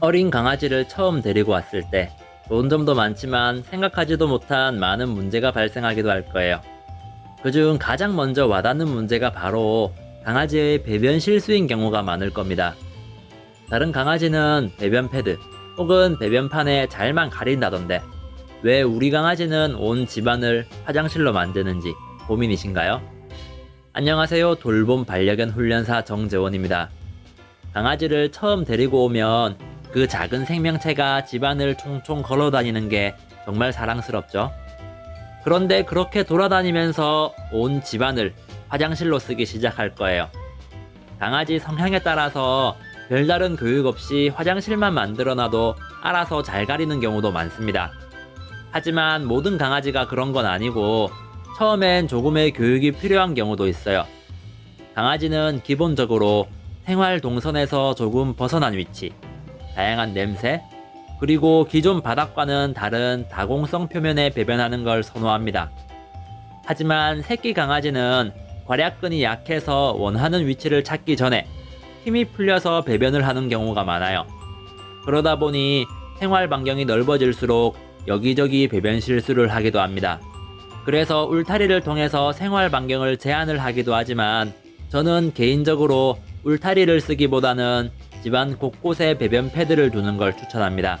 어린 강아지를 처음 데리고 왔을 때 좋은 점도 많지만 생각하지도 못한 많은 문제가 발생하기도 할 거예요. 그중 가장 먼저 와닿는 문제가 바로 강아지의 배변 실수인 경우가 많을 겁니다. 다른 강아지는 배변 패드 혹은 배변판에 잘만 가린다던데 왜 우리 강아지는 온 집안을 화장실로 만드는지 고민이신가요? 안녕하세요. 돌봄 반려견 훈련사 정재원입니다. 강아지를 처음 데리고 오면 그 작은 생명체가 집안을 총총 걸어 다니는 게 정말 사랑스럽죠. 그런데 그렇게 돌아다니면서 온 집안을 화장실로 쓰기 시작할 거예요. 강아지 성향에 따라서 별다른 교육 없이 화장실만 만들어 놔도 알아서 잘 가리는 경우도 많습니다. 하지만 모든 강아지가 그런 건 아니고 처음엔 조금의 교육이 필요한 경우도 있어요. 강아지는 기본적으로 생활 동선에서 조금 벗어난 위치, 다양한 냄새, 그리고 기존 바닥과는 다른 다공성 표면에 배변하는 걸 선호합니다. 하지만 새끼 강아지는 괄약근이 약해서 원하는 위치를 찾기 전에 힘이 풀려서 배변을 하는 경우가 많아요. 그러다 보니 생활 반경이 넓어질수록 여기저기 배변 실수를 하기도 합니다. 그래서 울타리를 통해서 생활 반경을 제한을 하기도 하지만 저는 개인적으로 울타리를 쓰기보다는 집안 곳곳에 배변 패드를 두는 걸 추천합니다.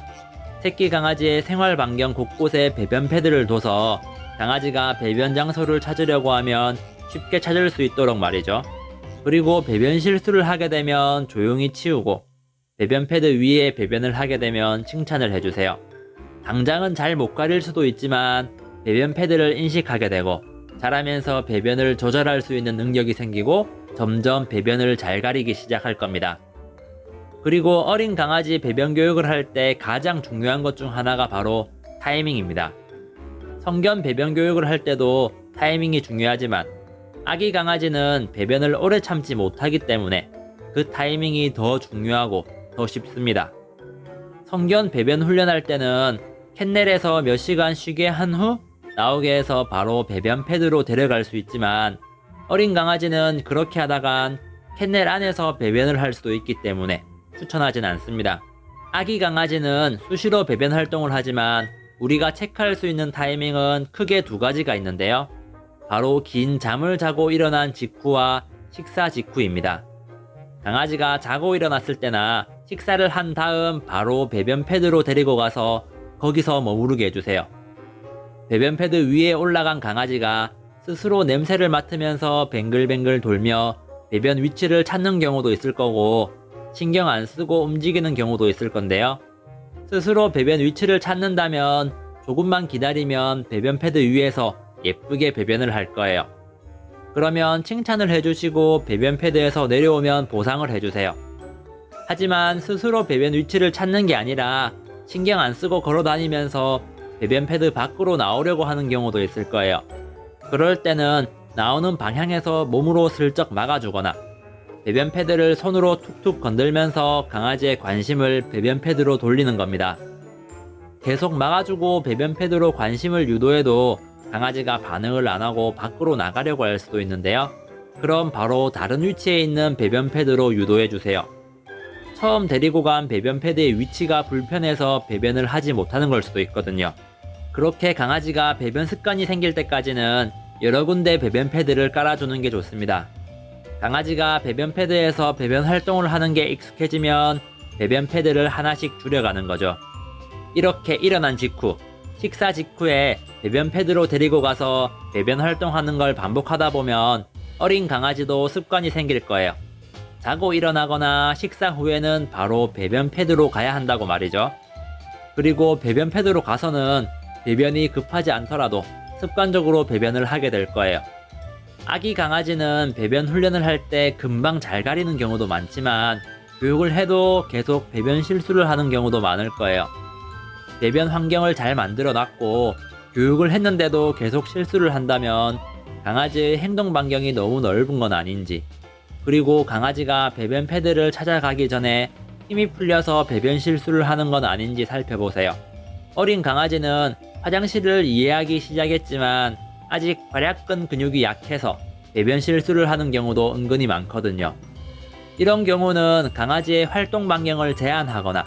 새끼 강아지의 생활 반경 곳곳에 배변 패드를 둬서 강아지가 배변 장소를 찾으려고 하면 쉽게 찾을 수 있도록 말이죠. 그리고 배변 실수를 하게 되면 조용히 치우고 배변 패드 위에 배변을 하게 되면 칭찬을 해주세요. 당장은 잘 못 가릴 수도 있지만 배변 패드를 인식하게 되고 자라면서 배변을 조절할 수 있는 능력이 생기고 점점 배변을 잘 가리기 시작할 겁니다. 그리고 어린 강아지 배변 교육을 할 때 가장 중요한 것 중 하나가 바로 타이밍입니다. 성견 배변 교육을 할 때도 타이밍이 중요하지만 아기 강아지는 배변을 오래 참지 못하기 때문에 그 타이밍이 더 중요하고 더 쉽습니다. 성견 배변 훈련할 때는 캔넬에서 몇 시간 쉬게 한 후 나오게 해서 바로 배변 패드로 데려갈 수 있지만 어린 강아지는 그렇게 하다간 캔넬 안에서 배변을 할 수도 있기 때문에 추천하진 않습니다. 아기 강아지는 수시로 배변 활동을 하지만 우리가 체크할 수 있는 타이밍은 크게 두 가지가 있는데요. 바로 긴 잠을 자고 일어난 직후와 식사 직후입니다. 강아지가 자고 일어났을 때나 식사를 한 다음 바로 배변 패드로 데리고 가서 거기서 머무르게 해주세요. 배변 패드 위에 올라간 강아지가 스스로 냄새를 맡으면서 뱅글뱅글 돌며 배변 위치를 찾는 경우도 있을 거고 신경 안 쓰고 움직이는 경우도 있을 건데요. 스스로 배변 위치를 찾는다면 조금만 기다리면 배변 패드 위에서 예쁘게 배변을 할 거예요. 그러면 칭찬을 해주시고 배변 패드에서 내려오면 보상을 해주세요. 하지만 스스로 배변 위치를 찾는 게 아니라 신경 안 쓰고 걸어 다니면서 배변 패드 밖으로 나오려고 하는 경우도 있을 거예요. 그럴 때는 나오는 방향에서 몸으로 슬쩍 막아주거나 배변 패드를 손으로 툭툭 건들면서 강아지의 관심을 배변 패드로 돌리는 겁니다. 계속 막아주고 배변 패드로 관심을 유도해도 강아지가 반응을 안 하고 밖으로 나가려고 할 수도 있는데요. 그럼 바로 다른 위치에 있는 배변 패드로 유도해 주세요. 처음 데리고 간 배변 패드의 위치가 불편해서 배변을 하지 못하는 걸 수도 있거든요. 그렇게 강아지가 배변 습관이 생길 때까지는 여러 군데 배변 패드를 깔아주는 게 좋습니다. 강아지가 배변 패드에서 배변 활동을 하는 게 익숙해지면 배변 패드를 하나씩 줄여가는 거죠. 이렇게 일어난 직후, 식사 직후에 배변 패드로 데리고 가서 배변 활동하는 걸 반복하다 보면 어린 강아지도 습관이 생길 거예요. 자고 일어나거나 식사 후에는 바로 배변 패드로 가야 한다고 말이죠. 그리고 배변 패드로 가서는 배변이 급하지 않더라도 습관적으로 배변을 하게 될 거예요. 아기 강아지는 배변 훈련을 할 때 금방 잘 가리는 경우도 많지만 교육을 해도 계속 배변 실수를 하는 경우도 많을 거예요. 배변 환경을 잘 만들어 놨고 교육을 했는데도 계속 실수를 한다면 강아지의 행동 반경이 너무 넓은 건 아닌지 그리고 강아지가 배변 패드를 찾아가기 전에 힘이 풀려서 배변 실수를 하는 건 아닌지 살펴보세요. 어린 강아지는 화장실을 이해하기 시작했지만 아직 괄약근 근육이 약해서 배변 실수를 하는 경우도 은근히 많거든요. 이런 경우는 강아지의 활동 반경을 제한하거나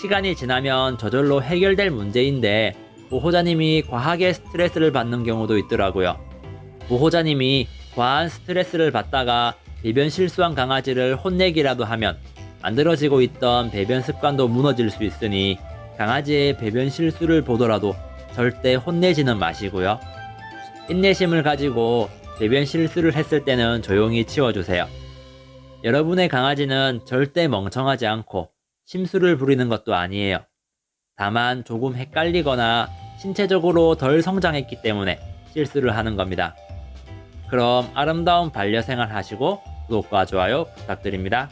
시간이 지나면 저절로 해결될 문제인데 보호자님이 과하게 스트레스를 받는 경우도 있더라고요. 보호자님이 과한 스트레스를 받다가 배변 실수한 강아지를 혼내기라도 하면 만들어지고 있던 배변 습관도 무너질 수 있으니 강아지의 배변 실수를 보더라도 절대 혼내지는 마시고요. 인내심을 가지고 배변 실수를 했을 때는 조용히 치워주세요. 여러분의 강아지는 절대 멍청하지 않고 심술을 부리는 것도 아니에요. 다만 조금 헷갈리거나 신체적으로 덜 성장했기 때문에 실수를 하는 겁니다. 그럼 아름다운 반려 생활 하시고 구독과 좋아요 부탁드립니다.